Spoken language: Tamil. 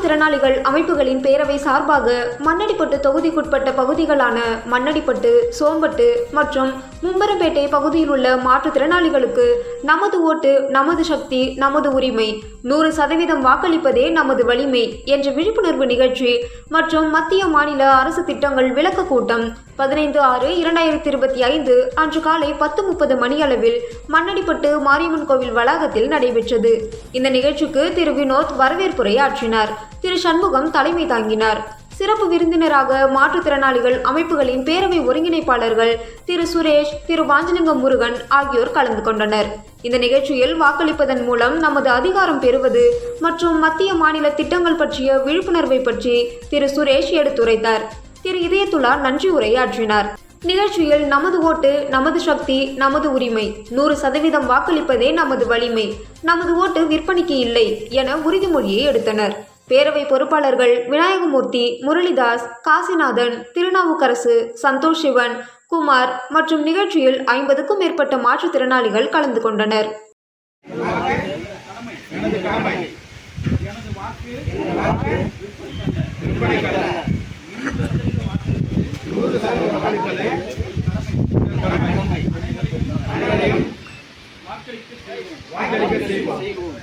மாற்றுத்திறனாளிகள் அமைப்புகளின் பேரவை சார்பாக மண்ணடிப்பட்டு தொகுதிக்குட்பட்ட பகுதிகளான மண்ணடிப்பட்டு சோம்பட்டு மற்றும் மும்பரம்பேட்டை பகுதியில் உள்ள மாற்றுத்திறனாளிகளுக்கு நமது ஓட்டு நமது சக்தி நமது உரிமை நூறு சதவீதம் வாக்களிப்பதே நமது வலிமை என்ற விழிப்புணர்வு நிகழ்ச்சி மற்றும் மத்திய மாநில அரசு திட்டங்கள் விளக்க கூட்டம். பதினைந்து ஆறு இரண்டாயிரத்தி இருபத்தி ஐந்து அன்று காலை பத்து முப்பது மணியளவில் மண்ணடிப்பட்டு மாரியம்மன் கோவில் வளாகத்தில் நடைபெற்றது. இந்த நிகழ்ச்சிக்கு திரு வினோத் வரவேற்புரை ஆற்றினார். திரு சண்முகம் தலைமை தாங்கினார். சிறப்பு விருந்தினராக மாற்றுத்திறனாளிகள் அமைப்புகளின் பேரவை ஒருங்கிணைப்பாளர்கள் திரு சுரேஷ் திரு வாஞ்சலிங்கம் முருகன் ஆகியோர் கலந்து கொண்டனர். இந்த நிகழ்ச்சியில் வாக்களிப்பதன் மூலம் நமது அதிகாரம் பெறுவது மற்றும் மத்திய மாநில திட்டங்கள் பற்றிய விழிப்புணர்வை பற்றி திரு சுரேஷ் எடுத்துரைத்தார். திரு இதயத்துலா நன்றி உரையாற்றினார். நிகழ்ச்சியில் நமது ஓட்டு நமது சக்தி நமது உரிமை. நூறு சதவீதம் வாக்களிப்பதே நமது வலிமை. நமது ஓட்டு விற்பனைக்கு இல்லை என உறுதிமொழியை எடுத்தனர். பேரவை பொறுப்பாளர்கள் விநாயகமூர்த்தி முரளிதாஸ் காசிநாதன் திருநாவுக்கரசு சந்தோஷ் சிவன் குமார் மற்றும் நிகழ்ச்சியில் ஐம்பதுக்கும் மேற்பட்ட மாற்றுத்திறனாளிகள் கலந்து கொண்டனர். வாக்களிக்க செய்வோம்